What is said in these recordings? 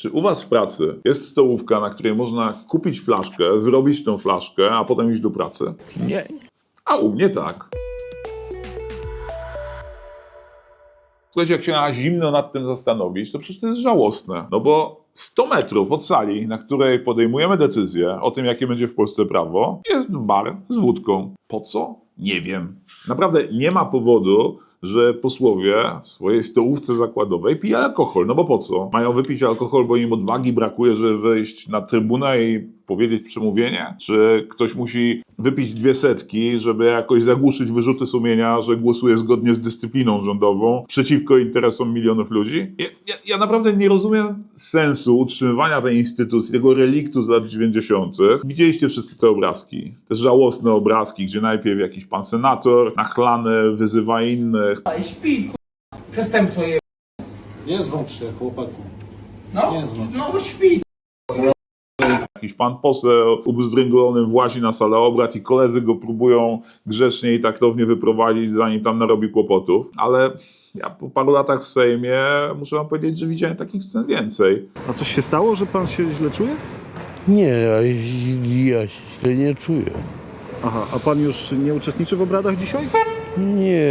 Czy u Was w pracy jest stołówka, na której można kupić flaszkę, zrobić tą flaszkę, a potem iść do pracy? Nie. A u mnie tak. Słuchajcie, jak się na zimno nad tym zastanowić, to przecież to jest żałosne. No bo 100 metrów od sali, na której podejmujemy decyzję o tym, jakie będzie w Polsce prawo, jest bar z wódką. Po co? Nie wiem. Naprawdę nie ma powodu, że posłowie w swojej stołówce zakładowej piją alkohol. No bo po co? Mają wypić alkohol, bo im odwagi brakuje, żeby wejść na trybunę i powiedzieć przemówienie? Czy ktoś musi wypić dwie setki, żeby jakoś zagłuszyć wyrzuty sumienia, że głosuje zgodnie z dyscypliną rządową przeciwko interesom milionów ludzi? Ja, ja, ja naprawdę nie rozumiem sensu utrzymywania tej instytucji, tego reliktu z lat 90. Widzieliście wszyscy te obrazki. Te żałosne obrazki, gdzie najpierw jakiś pan senator nachlany wyzywa innych, Ale śpi. Przestępstwo je... Nie złącz się, chłopaku. No, Nie no śpi. Jakiś pan poseł ubzdręglonym włazi na salę obrad i koledzy go próbują grzecznie i taktownie wyprowadzić, zanim tam narobi kłopotów. Ale ja po paru latach w Sejmie muszę wam powiedzieć, że widziałem takich scen więcej. A coś się stało, że pan się źle czuje? Nie, ja, ja się nie czuję. Aha, a pan już nie uczestniczy w obradach dzisiaj? Nie,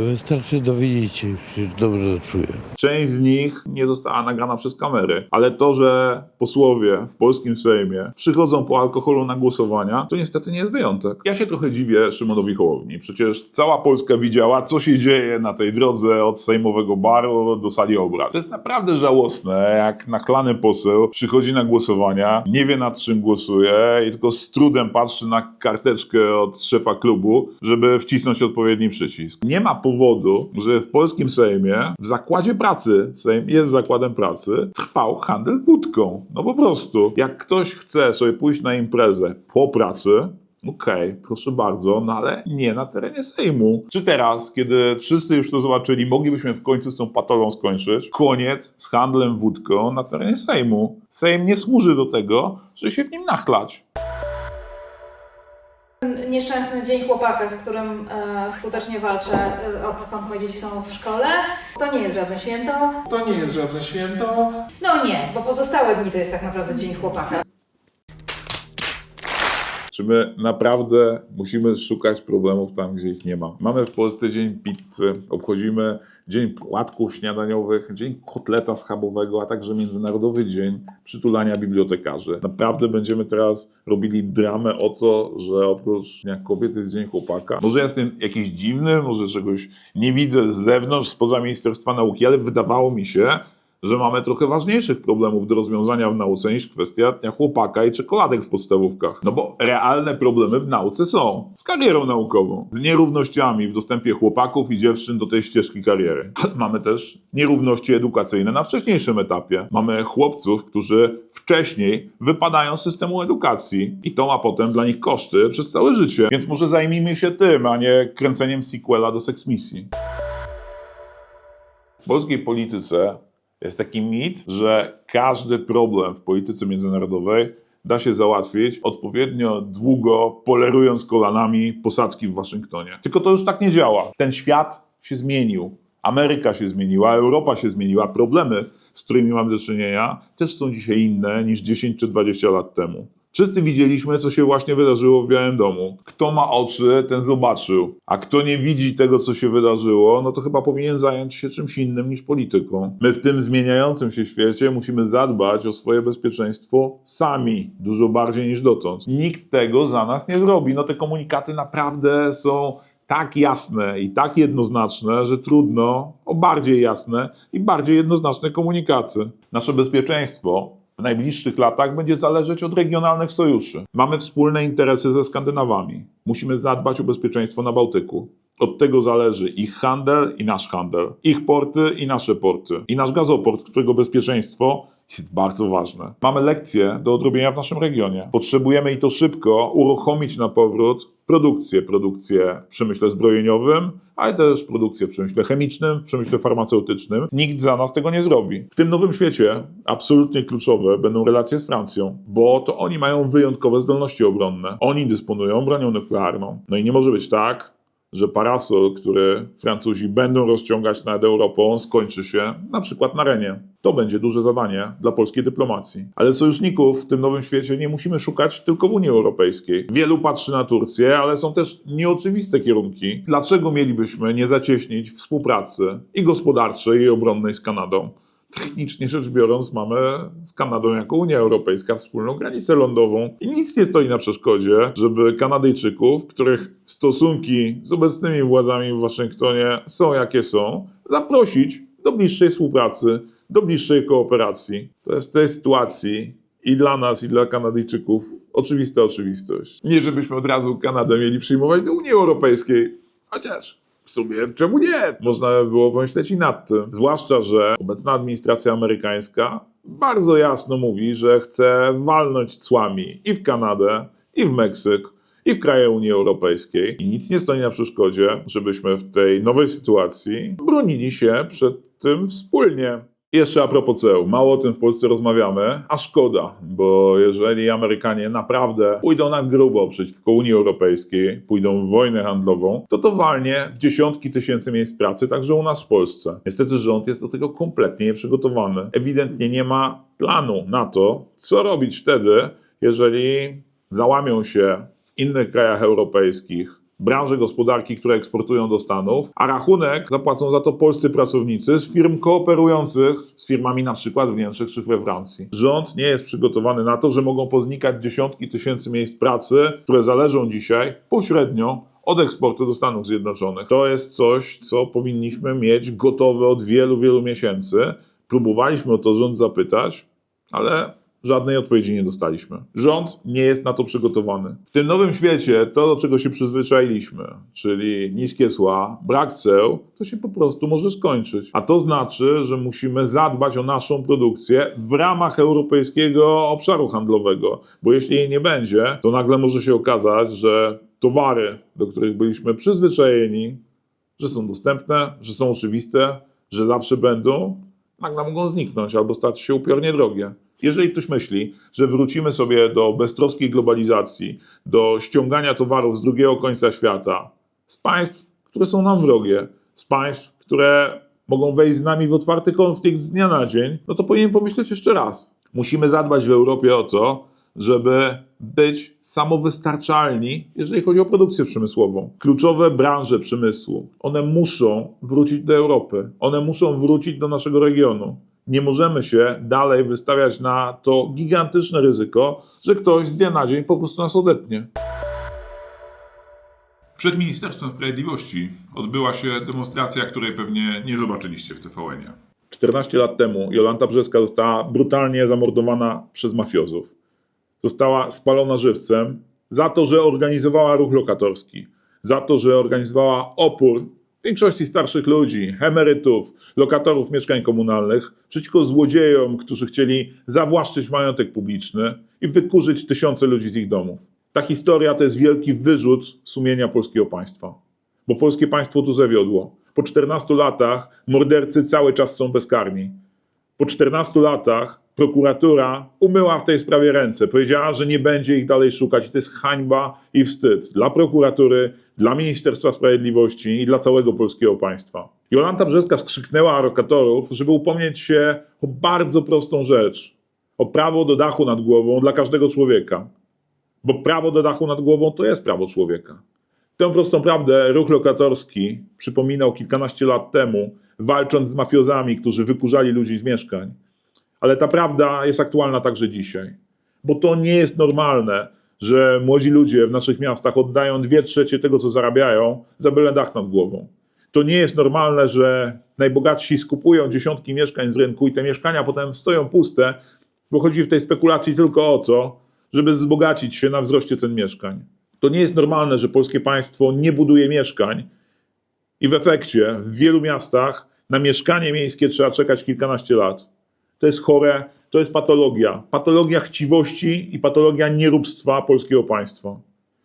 wystarczy dowiedzieć się, się dobrze czuję. Część z nich nie została nagrana przez kamery, ale to, że posłowie w polskim Sejmie przychodzą po alkoholu na głosowania, to niestety nie jest wyjątek. Ja się trochę dziwię Szymonowi Hołowni. Przecież cała Polska widziała, co się dzieje na tej drodze od sejmowego baru do sali obrad. To jest naprawdę żałosne, jak nachlany poseł przychodzi na głosowania, nie wie nad czym głosuje i tylko z trudem patrzy na karteczkę od szefa klubu, żeby wcisnąć odpowiedni przycisk. Nie ma powodu, że w polskim Sejmie, w zakładzie pracy, Sejm jest zakładem pracy, trwał handel wódką. No po prostu. Jak ktoś chce sobie pójść na imprezę po pracy, Okej, proszę bardzo, no ale nie na terenie Sejmu. Czy teraz, kiedy wszyscy już to zobaczyli, moglibyśmy w końcu z tą patolą skończyć? Koniec z handlem wódką na terenie Sejmu. Sejm nie służy do tego, żeby się w nim nachlać. Nieszczęsny dzień chłopaka, z którym e, skutecznie walczę, e, odkąd moje dzieci są w szkole. To nie jest żadne święto. To nie jest żadne święto. No nie, bo pozostałe dni to jest tak naprawdę dzień chłopaka. Czy my naprawdę musimy szukać problemów tam, gdzie ich nie ma? Mamy w Polsce Dzień Pizzy, obchodzimy Dzień Płatków Śniadaniowych, Dzień Kotleta Schabowego, a także Międzynarodowy Dzień Przytulania Bibliotekarzy. Naprawdę będziemy teraz robili dramę o to, że oprócz Dnia Kobiet jest Dzień Chłopaka. Może jestem jakiś dziwny, może czegoś nie widzę z zewnątrz, spoza Ministerstwa Nauki, ale wydawało mi się, że mamy trochę ważniejszych problemów do rozwiązania w nauce niż kwestia dnia chłopaka i czekoladek w podstawówkach. No bo realne problemy w nauce są. Z karierą naukową, z nierównościami w dostępie chłopaków i dziewczyn do tej ścieżki kariery. Ale mamy też nierówności edukacyjne na wcześniejszym etapie. Mamy chłopców, którzy wcześniej wypadają z systemu edukacji i to ma potem dla nich koszty przez całe życie. Więc może zajmijmy się tym, a nie kręceniem sequela do seksmisji. W polskiej polityce jest taki mit, że każdy problem w polityce międzynarodowej da się załatwić odpowiednio długo, polerując kolanami posadzki w Waszyngtonie. Tylko to już tak nie działa. Ten świat się zmienił. Ameryka się zmieniła, Europa się zmieniła. Problemy, z którymi mamy do czynienia, też są dzisiaj inne niż 10 czy 20 lat temu. Wszyscy widzieliśmy, co się właśnie wydarzyło w Białym Domu. Kto ma oczy, ten zobaczył. A kto nie widzi tego, co się wydarzyło, no to chyba powinien zająć się czymś innym niż polityką. My w tym zmieniającym się świecie musimy zadbać o swoje bezpieczeństwo sami, dużo bardziej niż dotąd. Nikt tego za nas nie zrobi. No te komunikaty naprawdę są tak jasne i tak jednoznaczne, że trudno o bardziej jasne i bardziej jednoznaczne komunikaty. Nasze bezpieczeństwo w najbliższych latach będzie zależeć od regionalnych sojuszy. Mamy wspólne interesy ze Skandynawami. Musimy zadbać o bezpieczeństwo na Bałtyku. Od tego zależy ich handel i nasz handel, ich porty i nasze porty, i nasz gazoport, którego bezpieczeństwo jest bardzo ważne. Mamy lekcje do odrobienia w naszym regionie. Potrzebujemy i to szybko uruchomić na powrót produkcję. Produkcję w przemyśle zbrojeniowym, ale też produkcję w przemyśle chemicznym, w przemyśle farmaceutycznym. Nikt za nas tego nie zrobi. W tym nowym świecie absolutnie kluczowe będą relacje z Francją, bo to oni mają wyjątkowe zdolności obronne. Oni dysponują bronią nuklearną. No i nie może być tak, że parasol, który Francuzi będą rozciągać nad Europą, skończy się na przykład na Renie. To będzie duże zadanie dla polskiej dyplomacji. Ale sojuszników w tym nowym świecie nie musimy szukać tylko w Unii Europejskiej. Wielu patrzy na Turcję, ale są też nieoczywiste kierunki. Dlaczego mielibyśmy nie zacieśnić współpracy i gospodarczej, i obronnej z Kanadą? Technicznie rzecz biorąc, mamy z Kanadą jako Unia Europejska wspólną granicę lądową i nic nie stoi na przeszkodzie, żeby Kanadyjczyków, których stosunki z obecnymi władzami w Waszyngtonie są jakie są, zaprosić do bliższej współpracy, do bliższej kooperacji. To jest w tej sytuacji i dla nas, i dla Kanadyjczyków oczywista oczywistość. Nie, żebyśmy od razu Kanadę mieli przyjmować do Unii Europejskiej, chociaż w sumie czemu nie? Można by było pomyśleć i nad tym. Zwłaszcza, że obecna administracja amerykańska bardzo jasno mówi, że chce walnąć cłami i w Kanadę, i w Meksyk, i w kraje Unii Europejskiej. I nic nie stoi na przeszkodzie, żebyśmy w tej nowej sytuacji bronili się przed tym wspólnie. Jeszcze a propos ceł. Mało o tym w Polsce rozmawiamy, a szkoda, bo jeżeli Amerykanie naprawdę pójdą na grubo przeciwko Unii Europejskiej, pójdą w wojnę handlową, to to walnie w dziesiątki tysięcy miejsc pracy, także u nas w Polsce. Niestety rząd jest do tego kompletnie nieprzygotowany. Ewidentnie nie ma planu na to, co robić wtedy, jeżeli załamią się w innych krajach europejskich branże gospodarki, które eksportują do Stanów, a rachunek zapłacą za to polscy pracownicy z firm kooperujących z firmami na przykład w Niemczech czy we Francji. Rząd nie jest przygotowany na to, że mogą poznikać dziesiątki tysięcy miejsc pracy, które zależą dzisiaj pośrednio od eksportu do Stanów Zjednoczonych. To jest coś, co powinniśmy mieć gotowe od wielu, wielu miesięcy. Próbowaliśmy o to rząd zapytać, ale żadnej odpowiedzi nie dostaliśmy. Rząd nie jest na to przygotowany. W tym nowym świecie to, do czego się przyzwyczailiśmy, czyli niskie cła, brak ceł, to się po prostu może skończyć. A to znaczy, że musimy zadbać o naszą produkcję w ramach europejskiego obszaru handlowego, bo jeśli jej nie będzie, to nagle może się okazać, że towary, do których byliśmy przyzwyczajeni, że są dostępne, że są oczywiste, że zawsze będą, nagle mogą zniknąć albo stać się upiornie drogie. Jeżeli ktoś myśli, że wrócimy sobie do beztroskiej globalizacji, do ściągania towarów z drugiego końca świata, z państw, które są nam wrogie, z państw, które mogą wejść z nami w otwarty konflikt z dnia na dzień, no to powinien pomyśleć jeszcze raz. Musimy zadbać w Europie o to, żeby być samowystarczalni, jeżeli chodzi o produkcję przemysłową. Kluczowe branże przemysłu, one muszą wrócić do Europy, one muszą wrócić do naszego regionu. Nie możemy się dalej wystawiać na to gigantyczne ryzyko, że ktoś z dnia na dzień po prostu nas odetnie. Przed Ministerstwem Sprawiedliwości odbyła się demonstracja, której pewnie nie zobaczyliście w TVN-ie. 14 lat temu Jolanta Brzeska została brutalnie zamordowana przez mafiozów. Została spalona żywcem za to, że organizowała ruch lokatorski, za to, że organizowała opór większości starszych ludzi, emerytów, lokatorów mieszkań komunalnych przeciwko złodziejom, którzy chcieli zawłaszczyć majątek publiczny i wykurzyć tysiące ludzi z ich domów. Ta historia to jest wielki wyrzut sumienia polskiego państwa bo polskie państwo tu zawiodło. Po 14 latach mordercy cały czas są bezkarni. Po 14 latach prokuratura umyła w tej sprawie ręce. Powiedziała, że nie będzie ich dalej szukać. I to jest hańba i wstyd dla prokuratury, dla Ministerstwa Sprawiedliwości i dla całego polskiego państwa. Jolanta Brzeska skrzyknęła lokatorów, żeby upomnieć się o bardzo prostą rzecz. O prawo do dachu nad głową dla każdego człowieka. Bo prawo do dachu nad głową to jest prawo człowieka. Tę prostą prawdę ruch lokatorski przypominał kilkanaście lat temu, walcząc z mafiozami, którzy wykurzali ludzi z mieszkań. Ale ta prawda jest aktualna także dzisiaj. Bo to nie jest normalne, że młodzi ludzie w naszych miastach oddają dwie trzecie tego, co zarabiają, za byle dach nad głową. To nie jest normalne, że najbogatsi skupują dziesiątki mieszkań z rynku i te mieszkania potem stoją puste, bo chodzi w tej spekulacji tylko o to, żeby wzbogacić się na wzroście cen mieszkań. To nie jest normalne, że polskie państwo nie buduje mieszkań i w efekcie w wielu miastach na mieszkanie miejskie trzeba czekać kilkanaście lat. To jest chore, to jest patologia. Patologia chciwości i patologia nieróbstwa polskiego państwa.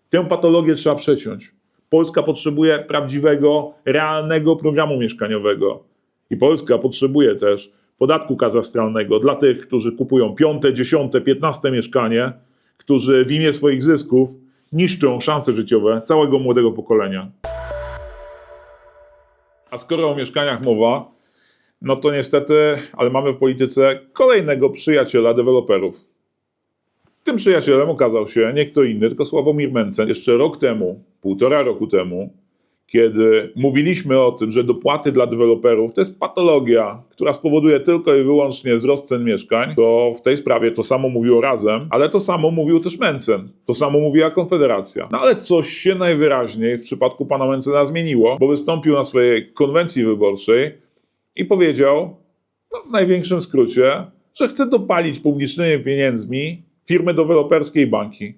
Tę patologię trzeba przeciąć. Polska potrzebuje prawdziwego, realnego programu mieszkaniowego. I Polska potrzebuje też podatku katastralnego dla tych, którzy kupują piąte, dziesiąte, piętnaste mieszkanie, którzy w imię swoich zysków niszczą szanse życiowe całego młodego pokolenia. A skoro o mieszkaniach mowa, no to niestety, ale mamy w polityce kolejnego przyjaciela deweloperów. Tym przyjacielem okazał się nie kto inny, tylko Sławomir Mencen. Jeszcze rok temu, półtora roku temu, kiedy mówiliśmy o tym, że dopłaty dla deweloperów to jest patologia, która spowoduje tylko i wyłącznie wzrost cen mieszkań, to w tej sprawie to samo mówiło razem, ale to samo mówił też Mencen, to samo mówiła Konfederacja. No ale coś się najwyraźniej w przypadku pana Mencena zmieniło, bo wystąpił na swojej konwencji wyborczej i powiedział, no w największym skrócie, że chce dopalić publicznymi pieniędzmi firmy deweloperskie i banki,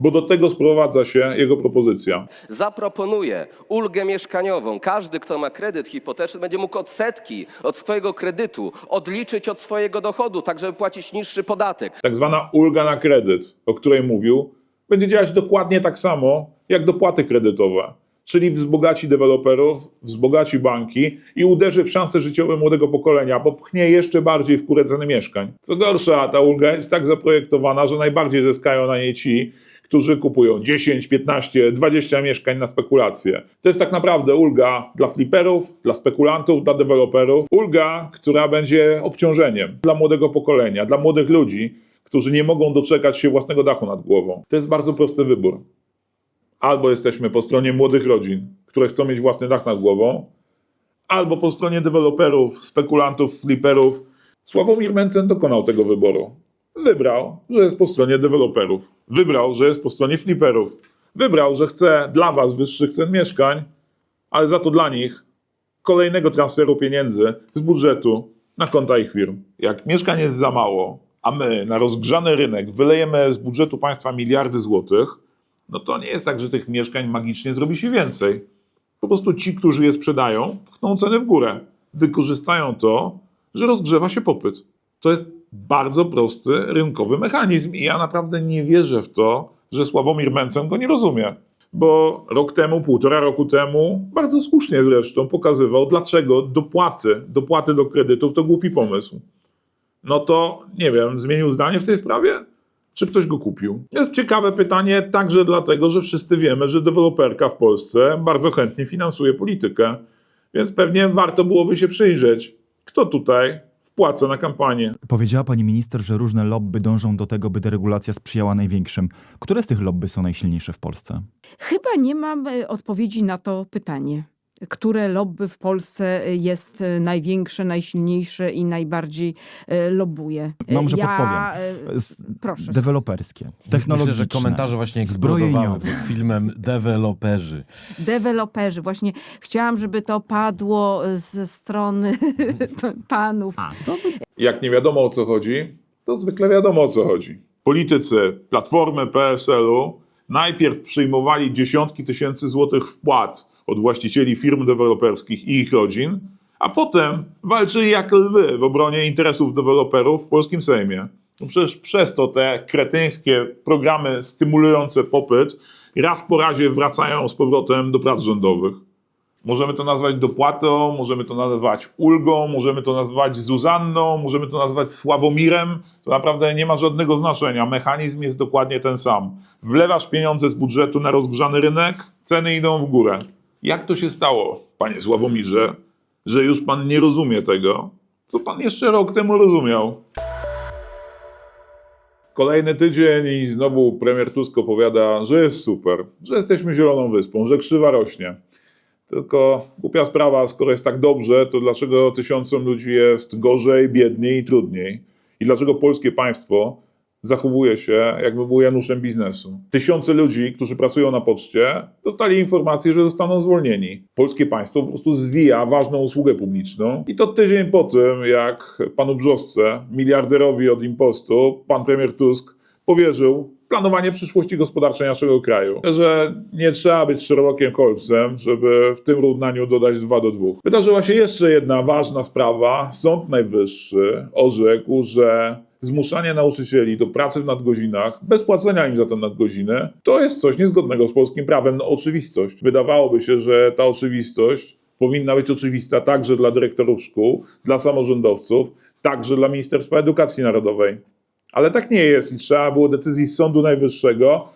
bo do tego sprowadza się jego propozycja. zaproponuje ulgę mieszkaniową. Każdy, kto ma kredyt hipoteczny, będzie mógł odsetki od swojego kredytu odliczyć od swojego dochodu, tak żeby płacić niższy podatek. tak zwana ulga na kredyt, o której mówił, będzie działać dokładnie tak samo jak dopłaty kredytowe. Czyli wzbogaci deweloperów, wzbogaci banki i uderzy w szanse życiowe młodego pokolenia, popchnie jeszcze bardziej w górę ceny mieszkań. Co gorsza, ta ulga jest tak zaprojektowana, że najbardziej zyskają na niej ci, którzy kupują 10, 15, 20 mieszkań na spekulacje. To jest tak naprawdę ulga dla fliperów, dla spekulantów, dla deweloperów. Ulga, która będzie obciążeniem dla młodego pokolenia, dla młodych ludzi, którzy nie mogą doczekać się własnego dachu nad głową. To jest bardzo prosty wybór. Albo jesteśmy po stronie młodych rodzin, które chcą mieć własny dach nad głową, albo po stronie deweloperów, spekulantów, fliperów. Sławomir Mencen dokonał tego wyboru. Wybrał, że jest po stronie deweloperów. Wybrał, że jest po stronie fliperów. Wybrał, że chce dla was wyższych cen mieszkań, ale za to dla nich kolejnego transferu pieniędzy z budżetu na konta ich firm. Jak mieszkań jest za mało, a my na rozgrzany rynek wylejemy z budżetu państwa miliardy złotych, no to nie jest tak, że tych mieszkań magicznie zrobi się więcej. Po prostu ci, którzy je sprzedają, pchną ceny w górę. Wykorzystają to, że rozgrzewa się popyt. To jest bardzo prosty rynkowy mechanizm i ja naprawdę nie wierzę w to, że Sławomir Mencen go nie rozumie. Bo rok temu, półtora roku temu, bardzo słusznie zresztą pokazywał, dlaczego dopłaty, dopłaty do kredytów to głupi pomysł. No to nie wiem, zmienił zdanie w tej sprawie? Czy ktoś go kupił? Jest ciekawe pytanie także dlatego, że wszyscy wiemy, że deweloperka w Polsce bardzo chętnie finansuje politykę. Więc pewnie warto byłoby się przyjrzeć, kto tutaj wpłaca na kampanię. Powiedziała pani minister, że różne lobby dążą do tego, by deregulacja sprzyjała największym. Które z tych lobby są najsilniejsze w Polsce? Chyba nie mam e, odpowiedzi na to pytanie. Które lobby w Polsce e, jest e, największe, najsilniejsze i najbardziej e, lobbuje? No, może ja, podpowiem. Proszę. Deweloperskie, technologiczne, Myślę, że komentarze właśnie eksplodowały pod filmem Deweloperzy. Deweloperzy. Właśnie chciałam, żeby to padło ze strony panów. Jak nie wiadomo o co chodzi, to zwykle wiadomo o co chodzi. Politycy Platformy PSL-u najpierw przyjmowali dziesiątki tysięcy złotych wpłat od właścicieli firm deweloperskich i ich rodzin, a potem walczyli jak lwy w obronie interesów deweloperów w polskim Sejmie. No przecież przez to te kretyńskie programy stymulujące popyt raz po razie wracają z powrotem do prac rządowych. Możemy to nazwać dopłatą, możemy to nazwać ulgą, możemy to nazwać Zuzanną, możemy to nazwać Sławomirem. To naprawdę nie ma żadnego znaczenia. Mechanizm jest dokładnie ten sam. Wlewasz pieniądze z budżetu na rozgrzany rynek, ceny idą w górę. Jak to się stało, panie Sławomirze, że już pan nie rozumie tego, co pan jeszcze rok temu rozumiał? Kolejny tydzień i znowu premier Tusk opowiada, że jest super, że jesteśmy zieloną wyspą, że krzywa rośnie. Tylko głupia sprawa, skoro jest tak dobrze, to dlaczego tysiącom ludzi jest gorzej, biedniej i trudniej? I dlaczego polskie państwo zachowuje się, jakby było Januszem biznesu? Tysiące ludzi, którzy pracują na poczcie, dostali informację, że zostaną zwolnieni. Polskie państwo po prostu zwija ważną usługę publiczną. I to tydzień po tym, jak panu Brzosce, miliarderowi od impostu, pan premier Tusk powierzył planowanie przyszłości gospodarczej naszego kraju. Że nie trzeba być Sherlockiem Holmesem, żeby w tym równaniu dodać 2 do 2. Wydarzyła się jeszcze jedna ważna sprawa. Sąd Najwyższy orzekł, że zmuszanie nauczycieli do pracy w nadgodzinach, bez płacenia im za te nadgodziny, to jest coś niezgodnego z polskim prawem. No oczywistość. Wydawałoby się, że ta oczywistość powinna być oczywista także dla dyrektorów szkół, dla samorządowców, także dla Ministerstwa Edukacji Narodowej. Ale tak nie jest i trzeba było decyzji Sądu Najwyższego,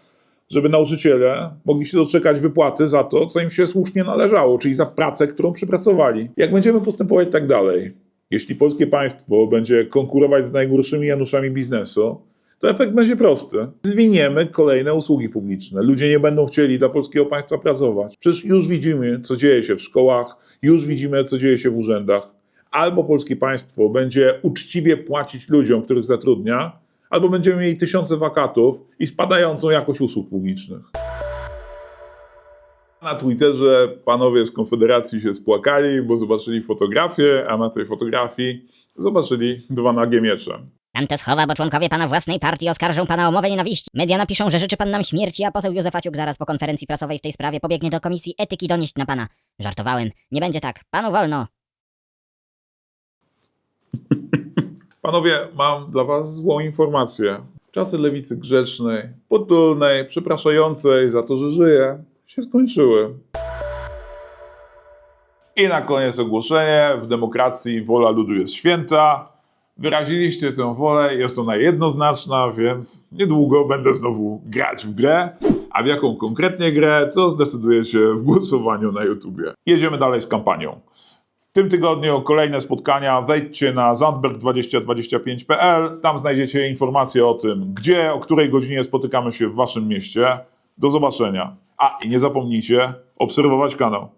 żeby nauczyciele mogli się doczekać wypłaty za to, co im się słusznie należało, czyli za pracę, którą przepracowali. Jak będziemy postępować tak dalej, jeśli polskie państwo będzie konkurować z najgorszymi Januszami biznesu, to efekt będzie prosty. Zwiniemy kolejne usługi publiczne. Ludzie nie będą chcieli dla polskiego państwa pracować. Przecież już widzimy, co dzieje się w szkołach, już widzimy, co dzieje się w urzędach. Albo polskie państwo będzie uczciwie płacić ludziom, których zatrudnia, albo będziemy mieli tysiące wakatów i spadającą jakość usług publicznych. Na Twitterze panowie z Konfederacji się spłakali, bo zobaczyli fotografię, a na tej fotografii zobaczyli dwa nagie miecze. Pan to schowa, bo członkowie pana własnej partii oskarżą pana o mowę nienawiści. Media napiszą, że życzy pan nam śmierci, a poseł Józef Aciuk zaraz po konferencji prasowej w tej sprawie pobiegnie do Komisji Etyki donieść na pana. Żartowałem. Nie będzie tak. Panu wolno. Panowie, mam dla was złą informację. Czasy lewicy grzecznej, potulnej, przepraszającej za to, że żyje, się skończyły. I na koniec ogłoszenie. W demokracji wola ludu jest święta. Wyraziliście tę wolę, jest ona jednoznaczna, więc niedługo będę znowu grać w grę. A w jaką konkretnie grę, to zdecydujecie w głosowaniu na YouTubie. Jedziemy dalej z kampanią. W tym tygodniu kolejne spotkania. Wejdźcie na zandberg2025.pl. Tam znajdziecie informacje o tym, gdzie, o której godzinie spotykamy się w waszym mieście. Do zobaczenia. A i nie zapomnijcie obserwować kanał.